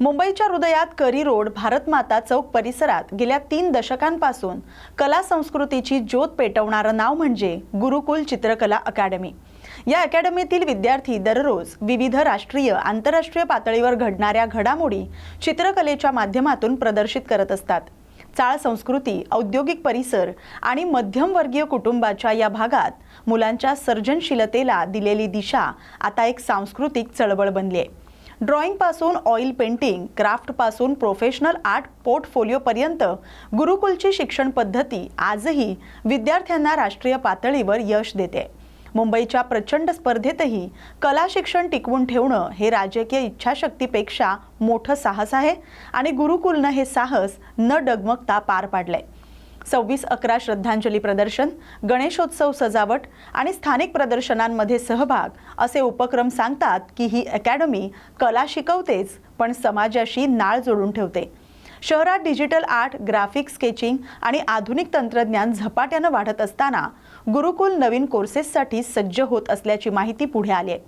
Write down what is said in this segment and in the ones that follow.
मुंबईच्या हृदयात करी रोड भारतमाता चौक परिसरात गेल्या तीन दशकांपासून कला संस्कृतीची ज्योत पेटवणारं नाव म्हणजे गुरुकुल चित्रकला अकादमी या अकॅडमीतील विद्यार्थी दररोज विविध राष्ट्रीय आंतरराष्ट्रीय पातळीवर घडणाऱ्या घडामोडी चित्रकलेच्या माध्यमातून प्रदर्शित करत असतात. चाळ संस्कृती औद्योगिक परिसर आणि मध्यमवर्गीय कुटुंबाच्या या भागात मुलांच्या सर्जनशीलतेला दिलेली दिशा आता एक सांस्कृतिक चळवळ बनली आहे ड्रॉइंगपासून ऑइल पेंटिंग क्राफ्टपासून प्रोफेशनल आर्ट पोर्टफोलिओपर्यंत गुरुकुलची शिक्षण पद्धती आजही विद्यार्थ्यांना राष्ट्रीय पातळीवर यश देते. मुंबईच्या प्रचंड स्पर्धेतही कला शिक्षण टिकवून ठेवणं हे राजकीय इच्छाशक्तीपेक्षा मोठं साहस आहे आणि गुरुकुलनं हे साहस न डगमगता पार पाडलंय. सव्वीस अकरा श्रद्धांजली प्रदर्शन गणेशोत्सव सजावट आणि स्थानिक प्रदर्शनांमध्ये सहभाग असे उपक्रम सांगतात की ही अकॅडमी कला शिकवतेच पण समाजाशी नाळ जोडून ठेवते. शहरात डिजिटल आर्ट ग्राफिक स्केचिंग आणि आधुनिक तंत्रज्ञान झपाट्यानं वाढत असताना गुरुकुल नवीन कोर्सेससाठी सज्ज होत असल्याची माहिती पुढे आली आहे.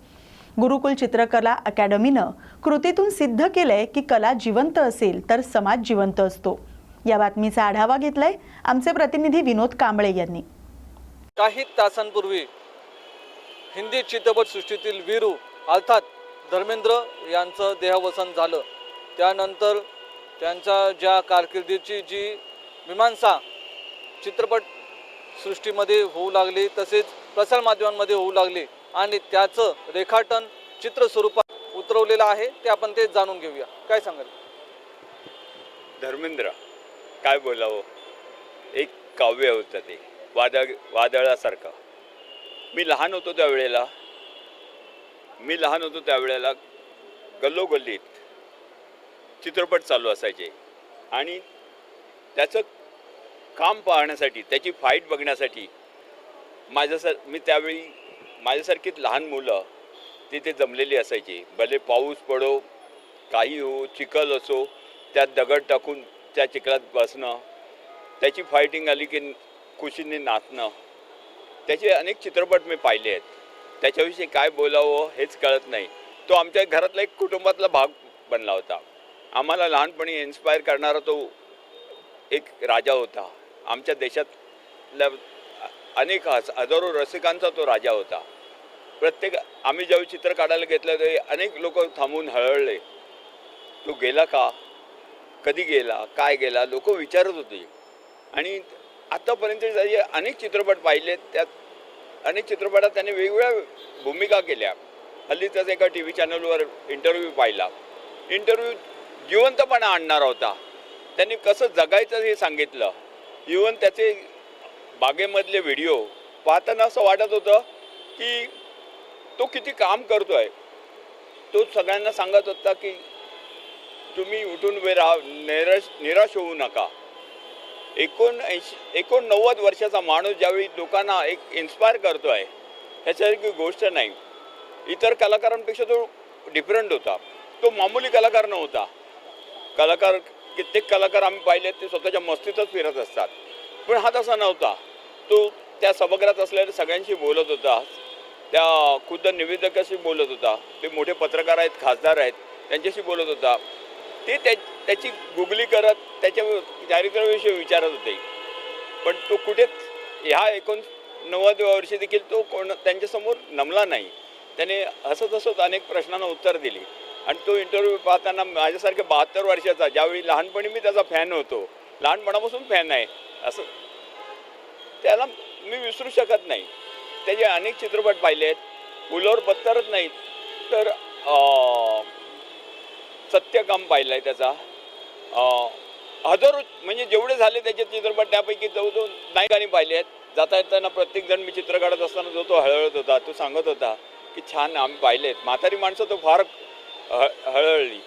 गुरुकुल चित्रकला अकॅडमीनं कृतीतून सिद्ध केलंय की कला जिवंत असेल तर समाज जिवंत असतो. या बातमीचा आढावा घेतलाय आमचे प्रतिनिधी विनोद कांबळे यांनी. काही तासांपूर्वी हिंदी चित्रपटसृष्टीतील वीरू अर्थात धर्मेंद्र यांचं देहावसन झालं. त्यानंतर त्यांच्या ज्या कारकिर्दीची जी मीमांसा चित्रपट सृष्टीमध्ये होऊ लागली तसेच प्रसारमाध्यमांमध्ये होऊ लागली आणि त्याचं रेखाटन चित्र स्वरूपात उतरवलेलं आहे ते आपण ते जाणून घेऊया. काय सांगाल? धर्मेंद्र काय बोलावं? एक काव्य होतं ते वादळ वादळासारखं. मी लहान होतो त्यावेळेला मी लहान होतो त्यावेळेला गल्लोगल्लीत चित्रपट चालू असायचे. आणि त्याचं काम पाहण्यासाठी त्याची फाईट बघण्यासाठी माझ्यासार मी त्यावेळी माझ्यासारखीच लहान मुलं तिथे जमलेली असायची. भले पाऊस पडो काही हो चिखल असो त्यात दगड टाकून त्या चिखलात बसणं त्याची फायटिंग आली की खुशीने नाचणं. त्याचे अनेक चित्रपट मी पाहिले आहेत. त्याच्याविषयी काय बोलावं हेच कळत नाही. तो आमच्या घरातला एक कुटुंबातला भाग बनला होता. आम्हाला लहानपणी इन्स्पायर करणारा तो एक राजा होता. आमच्या देशातल्या अनेक हज हजारो रसिकांचा तो राजा होता. प्रत्येक आम्ही ज्यावेळी चित्र काढायला घेतलं ते अनेक लोक थांबून हळहळले. तो गेला का? कधी गेला काय गेला लोक विचारत होते. आणि आत्तापर्यंत त्याचे अनेक चित्रपट पाहिले त्यात अनेक चित्रपटात त्याने वेगवेगळ्या भूमिका केल्या. हल्ली त्याचा एका टी व्ही चॅनलवर इंटरव्ह्यू पाहिला. इंटरव्ह्यू जिवंतपणा आणणारा होता. त्यांनी कसं जगायचं हे सांगितलं. इवन त्याचे बागेमधले व्हिडिओ पाहताना असं वाटत होतं की तो किती काम करतो आहे तो सगळ्यांना सांगत होता की तुम्ही उठून उभे राहा निराश निराश होऊ नका. एकोणऐंशी एकोणनव्वद वर्षाचा माणूस ज्यावेळी लोकांना एक इन्स्पायर करतो आहे ह्याच्यासारखी गोष्ट नाही. इतर कलाकारांपेक्षा तो डिफरंट होता. तो मामूली कलाकार नव्हता. कलाकार कित्येक कलाकार आम्ही पाहिले ते स्वतःच्या मस्तीतच फिरत असतात. पण हा तसा नव्हता. तो त्या सभागृहात असलेल्या सगळ्यांशी बोलत होता. त्या खुद्द निवेदकाशी बोलत होता. ते मोठे पत्रकार आहेत खासदार आहेत त्यांच्याशी बोलत होता. ते त्या त्याची गुगली करत त्याच्या चारित्र्याविषयी विचारत होते. पण तो कुठेच ह्या एकोणनव्वद वर्षी देखील तो कोण त्यांच्यासमोर नमला नाही. त्याने हसत हसत अनेक प्रश्नांना उत्तर दिली. आणि तो इंटरव्ह्यू पाहताना माझ्यासारख्या बहात्तर वर्षाचा ज्यावेळी लहानपणी मी त्याचा फॅन होतो लहानपणापासून फॅन आहे असं त्याला मी विसरू शकत नाही. त्याचे अनेक चित्रपट पाहिले आहेत. फुलावर पत्तरच नाहीत तर सत्यकाम पाहिलं आहे त्याचा. हजारो म्हणजे जेवढे झाले त्याचे चित्रपट त्यापैकी जवळजवळ नायकांनी पाहिले आहेत जाता येताना प्रत्येकजण मी चित्र काढत असताना जो तो हळहळत होता तो सांगत होता की छान आम्ही पाहिले आहेत. म्हातारी माणसं तो फार हळहळली.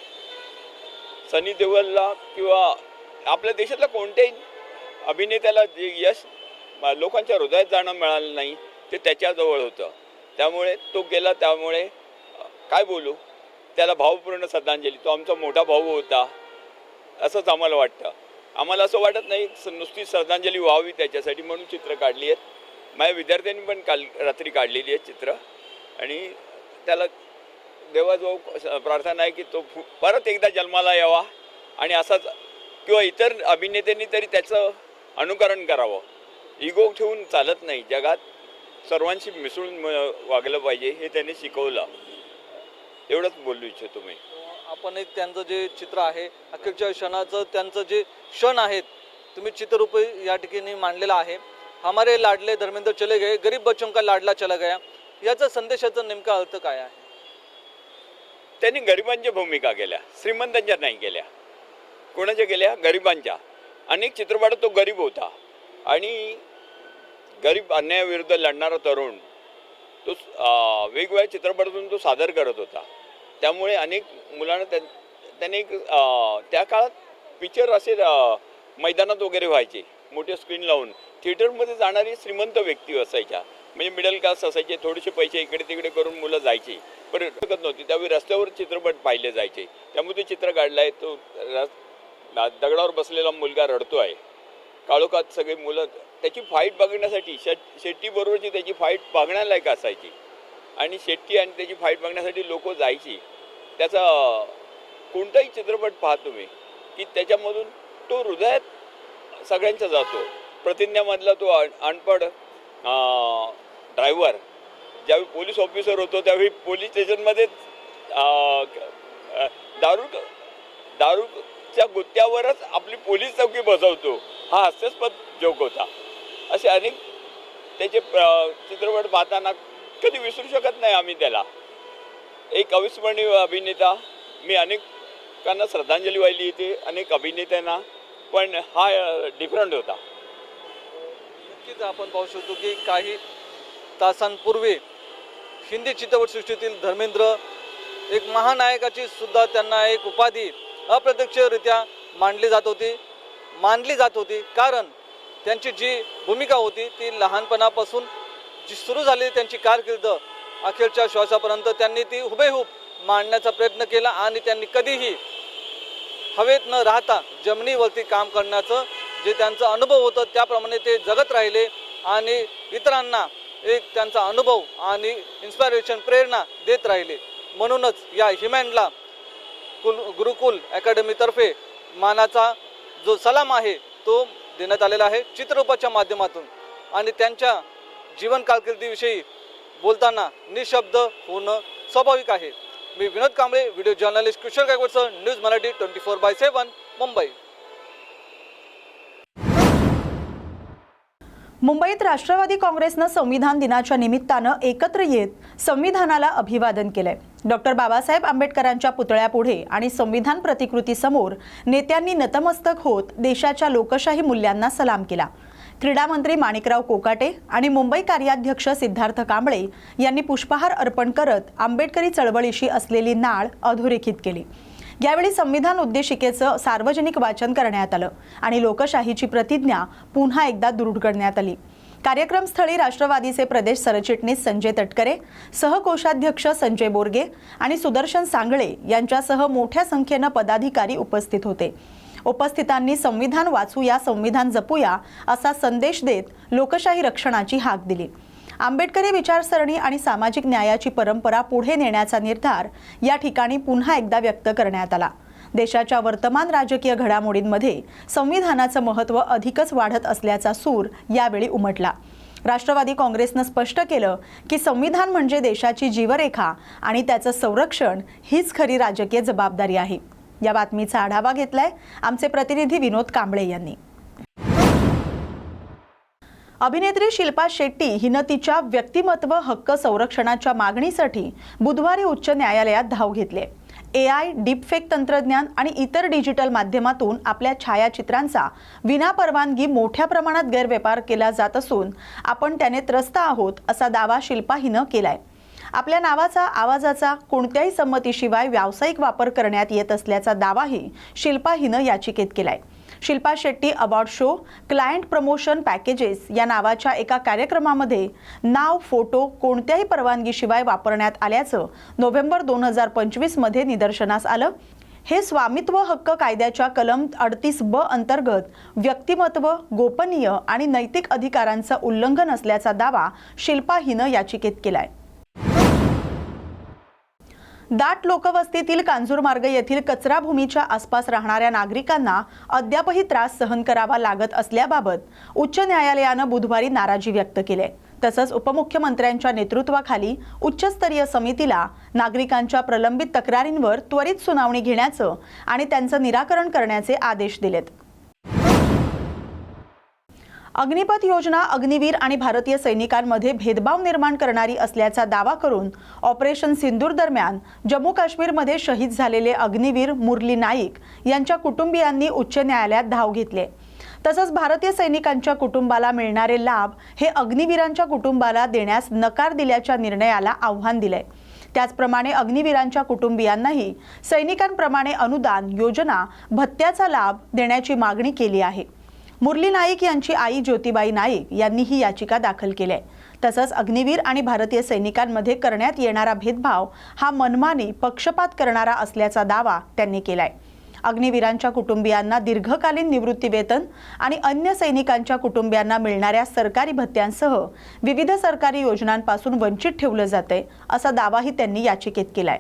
सनी देओलला किंवा आपल्या देशातल्या कोणत्याही अभिनेत्याला जे यश लोकांच्या हृदयात जाणं मिळालं नाही ते त्याच्याजवळ होतं. त्यामुळे तो गेला त्यामुळे काय बोलू? त्याला भावपूर्ण श्रद्धांजली. तो आमचा मोठा भाऊ होता. असंच आम्हाला वाटतं. आम्हाला असं वाटत नाही नुसती श्रद्धांजली व्हावी त्याच्यासाठी म्हणून चित्र काढली आहेत. माझ्या विद्यार्थ्यांनी पण काल रात्री काढलेली आहेत चित्र. आणि त्याला देवाजवळ प्रार्थना आहे की तो परत एकदा जन्माला यावा आणि असाच किंवा इतर अभिनेत्यांनी तरी त्याचं अनुकरण करावं. इगो ठेवून चालत नाही जगात. सर्वांशी मिसळून म- वागलं पाहिजे हे त्यांनी शिकवलं. एवढंच बोलू इच्छितो मी आपण एक त्यांचं जे चित्र आहे अखेरच्या क्षणाचं त्यांचं जे क्षण आहेत तुम्ही चित्ररूप या ठिकाणी मांडलेलं आहे. हमारे लाडले धर्मेंद्र चले गए गरीब बच्चों का लाडला चला गया. याचा संदेशाचा नेमका अर्थ काय आहे? त्यांनी गरिबांच्या भूमिका केल्या श्रीमंतांच्या नाही केल्या. कोणाच्या केल्या? गरिबांच्या. अनेक चित्रपटात तो गरीब होता. आणि गरीब अन्यायाविरुद्ध लढणारा तरुण तो वेगवेगळ्या चित्रपटातून तो सादर करत होता. त्यामुळे अनेक मुलांना त्या त्याने एक त्या काळात पिक्चर असे मैदानात वगैरे व्हायचे मोठे स्क्रीन लावून. थिएटरमध्ये जाणारी श्रीमंत व्यक्ती असायच्या. म्हणजे मिडल क्लास असायचे थोडेसे पैसे इकडे तिकडे करून मुलं जायची. पण शकत नव्हती. त्यावेळी रस्त्यावर चित्रपट पाहिले जायचे. त्यामुळे ते चित्र काढला आहे तो दगडावर बसलेला मुलगा रडतो आहे काळोखात सगळी मुलं त्याची फाईट बघण्यासाठी शेट शेट्टीबरोबरची त्याची फाईट बघण्यालायक असायची. आणि शेट्टी आणि त्याची फाईट बघण्यासाठी लोक जायची. त्याचा कोणताही चित्रपट पाहा तुम्ही की त्याच्यामधून तो हृदयात सगळ्यांचा जातो. प्रतिज्ञामधला तो अन अनपड ड्रायव्हर ज्यावेळी पोलीस ऑफिसर होतो त्यावेळी पोलीस स्टेशनमध्ये दारू दारूच्या गुत्त्यावरच आपली पोलीस चौकी बसवतो. हा हास्यास्पद जोक होता. असे अनेक त्याचे चित्रपट पाहताना कधी विसरू शकत नाही आम्ही त्याला. एक अविस्मरणीय अभिनेता मी अनेकांना श्रद्धांजली वाहिली होती अनेक अभिनेत्यांना पण हा डिफरंट होता. नक्कीच आपण पाहू शकतो की काही तासांपूर्वी हिंदी चित्रपटसृष्टीतील धर्मेंद्र एक महानायकाची सुद्धा त्यांना एक उपाधी अप्रत्यक्षरित्या मांडली जात होती मानली जात होती. कारण त्यांची जी भूमिका होती ती लहानपणापासून जी सुरू झालेली त्यांची कारकीर्द अखेरच्या श्वासापर्यंत त्यांनी ती हुबेहूब मांडण्याचा प्रयत्न केला आणि त्यांनी कधीही हवेत न राहता जमिनीवरती काम करण्याचं जे त्यांचा अनुभव होतं त्याप्रमाणे ते जगत राहिले आणि इतरांना एक त्यांचा अनुभव आणि इन्स्पायरेशन प्रेरणा देत राहिले. म्हणूनच या हिमॅनला कुल गुरुकुल अकॅडमीतर्फे मानाचा जो सलाम आहे तो देण्यात आलेला आहे चित्ररूपाच्या माध्यमातून. आणि त्यांच्या जीवन कारकिर्दीविषयी बोलताना निशब्द होणं स्वाभाविक आहे. मी Vinod Kamble video journalist Kishore गायकवाडसह news Marathi twenty four by seven Mumbai. मुंबईत राष्ट्रवादी काँग्रेसनं संविधान दिनाच्या निमित्तानं एकत्र येत संविधानाला अभिवादन केलंय. डॉक्टर बाबासाहेब आंबेडकरांच्या पुतळ्यापुढे आणि संविधान प्रतिकृतीसमोर नेत्यांनी नतमस्तक होत देशाच्या लोकशाही मूल्यांना सलाम केला. क्रीडा मंत्री माणिकराव कोकाटे आणि मुंबई कार्याध्यक्ष सिद्धार्थ कांबळे यांनी पुष्पहार अर्पण करत आंबेडकरी चळवळीशी असलेली नाळ अधोरेखित केली. यावेळी संविधान उद्देशिकेचं सार्वजनिक वाचन करण्यात आलं आणि लोकशाहीची प्रतिज्ञा पुन्हा एकदा दृढ करण्यात आली. कार्यक्रमस्थळी राष्ट्रवादीचे प्रदेश सरचिटणीस संजय तटकरे सहकोषाध्यक्ष संजय बोरगे आणि सुदर्शन सांगळे यांच्यासह मोठ्या संख्येनं पदाधिकारी उपस्थित होते. उपस्थितांनी संविधान वाचूया संविधान जपूया असा संदेश देत लोकशाही रक्षणाची हाक दिली. आंबेडकरी विचारसरणी आणि सामाजिक न्यायाची परंपरा पुढे नेण्याचा निर्धार या ठिकाणी पुन्हा एकदा व्यक्त करण्यात आला. देशाच्या वर्तमान राजकीय घडामोडींमध्ये संविधानाचं महत्त्व अधिकच वाढत असल्याचा सूर यावेळी उमटला. राष्ट्रवादी काँग्रेसनं स्पष्ट केलं की संविधान म्हणजे देशाची जीवरेखा आणि त्याचं संरक्षण हीच खरी राजकीय जबाबदारी आहे. या बातमीचा आढावा घेतलाय आमचे प्रतिनिधी विनोद कांबळे यांनी. अभिनेत्री शिल्पा शेट्टी हिनं तिच्या व्यक्तिमत्व हक्क संरक्षणाच्या मागणीसाठी बुधवारी उच्च न्यायालयात धाव घेतली ए आय डीपफेक तंत्रज्ञान आणि इतर डिजिटल माध्यमातून आपल्या छायाचित्रांचा विनापरवानगी मोठ्या प्रमाणात गैरव्यापार केला जात असून आपण त्याने त्रस्त आहोत असा दावा शिल्पा हिनं केलाय. आपल्या नावाचा आवाजाचा कोणत्याही संमतीशिवाय व्यावसायिक वापर करण्यात येत असल्याचा दावाही शिल्पा हिनं याचिकेत केलाय. Shilpa Shetty award show client promotion packages या नावाच्या एका कार्यक्रमामध्ये नाव फोटो कोणत्याही परवानगीशिवाय वापरण्यात आल्याचं नोव्हेंबर दोन हजार पंचवीसमध्ये निदर्शनास आलं. हे स्वामित्व हक्क कायद्याच्या कलम अडतीस ब अंतर्गत व्यक्तिमत्व गोपनीय आणि नैतिक अधिकारांचं उल्लंघन असल्याचा दावा शिल्पा हिनं याचिकेत केलाय. दाट लोकवस्तीतील कांजूरमार्ग येथील कचरा भूमीच्या आसपास राहणाऱ्या नागरिकांना अद्यापही त्रास सहन करावा लागत असल्याबाबत उच्च न्यायालयानं बुधवारी नाराजी व्यक्त केली. तसंच उपमुख्यमंत्र्यांच्या नेतृत्वाखाली उच्चस्तरीय समितीला नागरिकांच्या प्रलंबित तक्रारींवर त्वरित सुनावणी घेण्याचं आणि त्यांचं निराकरण करण्याचे आदेश दिलेत. अग्निपथ योजना अग्निवीर आणि भारतीय सैनिकांमध्ये भेदभाव निर्माण करणारी असल्याचा दावा करून ऑपरेशन सिंदूर दरम्यान जम्मू काश्मीरमध्ये शहीद झालेले अग्निवीर मुरली नाईक यांच्या कुटुंबियांनी उच्च न्यायालयात धाव घेतले. तसंच भारतीय सैनिकांच्या कुटुंबाला मिळणारे लाभ हे अग्निवीरांच्या कुटुंबाला देण्यास नकार दिल्याच्या निर्णयाला आव्हान दिलंय. त्याचप्रमाणे अग्निवीरांच्या कुटुंबियांनाही सैनिकांप्रमाणे अनुदान योजना भत्त्याचा लाभ देण्याची मागणी केली आहे. मुरली नाईक यांची आई ज्योतिबाई नाईक यांनी ही याचिका दाखल केली आहे. तसंच अग्निवीर आणि भारतीय सैनिकांमध्ये करण्यात येणारा भेदभाव हा मनमानी पक्षपात करणारा असल्याचा दावा त्यांनी केलाय. अग्निवीरांच्या कुटुंबियांना दीर्घकालीन निवृत्ती वेतन आणि अन्य सैनिकांच्या कुटुंबियांना मिळणाऱ्या सरकारी भत्त्यांसह विविध सरकारी योजनांपासून वंचित ठेवलं जाते असा दावाही त्यांनी याचिकेत केलाय.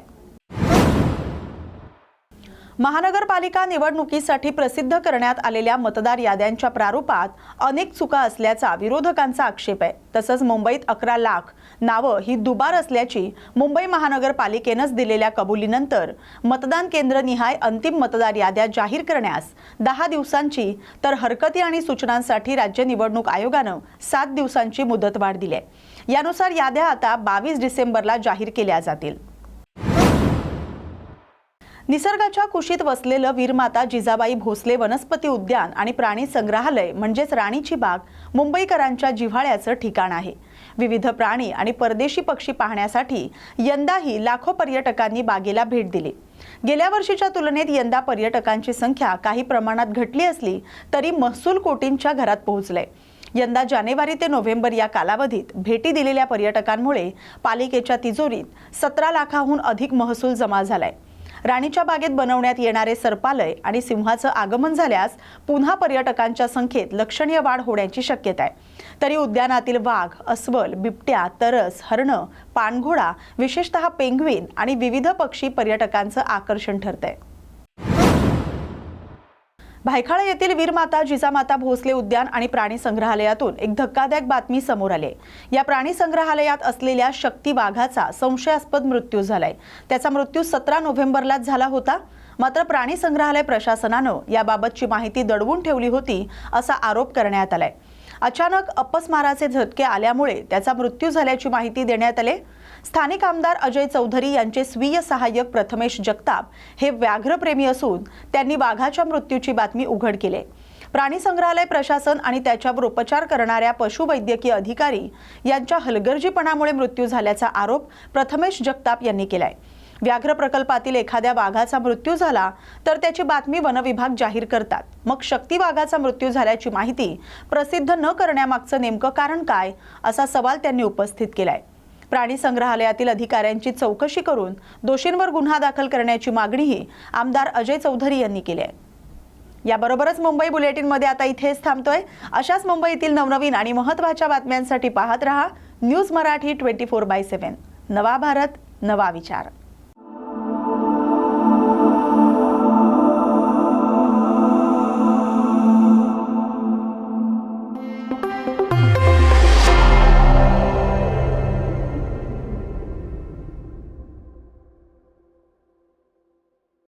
महानगरपालिका निवडणुकीसाठी प्रसिद्ध करण्यात आलेल्या मतदार याद्यांच्या प्रारूपात अनेक चुका असल्याचा विरोधकांचा आक्षेप आहे. तसंच मुंबईत अकरा लाख नावं ही दुबार असल्याची मुंबई महानगरपालिकेनंच दिलेल्या कबुलीनंतर मतदान केंद्र निहाय अंतिम मतदार याद्या जाहीर करण्यास दहा दिवसांची तर हरकती आणि सूचनांसाठी राज्य निवडणूक आयोगानं सात दिवसांची मुदतवाढ दिली आहे. यानुसार याद्या आता बावीस डिसेंबरला जाहीर केल्या जातील. निसर्गाच्या कुशीत वसलेलं वीरमाता जिजाबाई भोसले वनस्पती उद्यान आणि प्राणी संग्रहालय म्हणजेच राणीची बाग मुंबईकरांच्या जिव्हाळ्याचं ठिकाण आहे. विविध प्राणी आणि परदेशी पक्षी पाहण्यासाठी यंदाही लाखो पर्यटकांनी बागेला भेट दिली. गेल्या वर्षीच्या तुलनेत यंदा पर्यटकांची संख्या काही प्रमाणात घटली असली तरी महसूल कोटींच्या घरात पोहोचलंय. यंदा जानेवारी ते नोव्हेंबर या कालावधीत भेटी दिलेल्या पर्यटकांमुळे पालिकेच्या तिजोरीत सतरा लाखाहून अधिक महसूल जमा झालाय. राणीच्या बागेत बनवण्यात येणारे सर्पालय आणि सिंहाचं आगमन झाल्यास पुन्हा पर्यटकांच्या संख्येत लक्षणीय वाढ होण्याची शक्यता आहे. तरी उद्यानातील वाघ अस्वल बिबट्या तरस हरणं पाणघोडा विशेषतः पेंग्विन आणि विविध पक्षी पर्यटकांचं आकर्षण ठरतंय. भायखळा येथील वीरमाता जिजामाता भोसले उद्यान आणि प्राणी संग्रहालयातून एक धक्कादायक बातमी समोर आली या प्राणी संग्रहालयात असलेल्या शक्ती वाघाचा संशयास्पद मृत्यू झालाय. त्याचा मृत्यू सतरा नोव्हेंबरलाच झाला होता. मात्र प्राणी संग्रहालय प्रशासनानं याबाबतची माहिती दडवून ठेवली होती असा आरोप करण्यात आलाय. अचानक अपस्माराचे झटके आल्यामुळे त्याचा मृत्यू झाल्याची माहिती देण्यात आली स्थानिक आमदार अजय चौधरी यांचे स्वीय सहाय्यक प्रथमेश जगताप हे व्याघ्रप्रेमी असून त्यांनी वाघाच्या मृत्यूची बातमी उघड केली. प्राणी संग्रहालय प्रशासन आणि त्याच्यावर उपचार करणाऱ्या पशुवैद्यकीय अधिकारी यांच्या हलगर्जीपणामुळे मृत्यू झाल्याचा आरोप प्रथमेश जगताप यांनी केलाय. व्याघ्र प्रकल्पातील एखाद्या वाघाचा मृत्यू झाला तर त्याची बातमी वनविभाग जाहीर करतात. मग शक्ती वाघाचा मृत्यू झाल्याची माहिती प्रसिद्ध न करण्यामागचं नेमकं कारण काय असा सवाल त्यांनी उपस्थित केलाय. प्राणी संग्रहालयातील अधिकाऱ्यांची चौकशी करून दोषींवर गुन्हा दाखल करण्याची मागणीही आमदार अजय चौधरी यांनी केली आहे. याबरोबरच मुंबई बुलेटिनमध्ये आता इथेच थांबतोय. अशाच मुंबईतील नवनवीन आणि महत्त्वाच्या बातम्यांसाठी पाहत रहा news Marathi twenty four by seven. नवा भारत नवा विचार.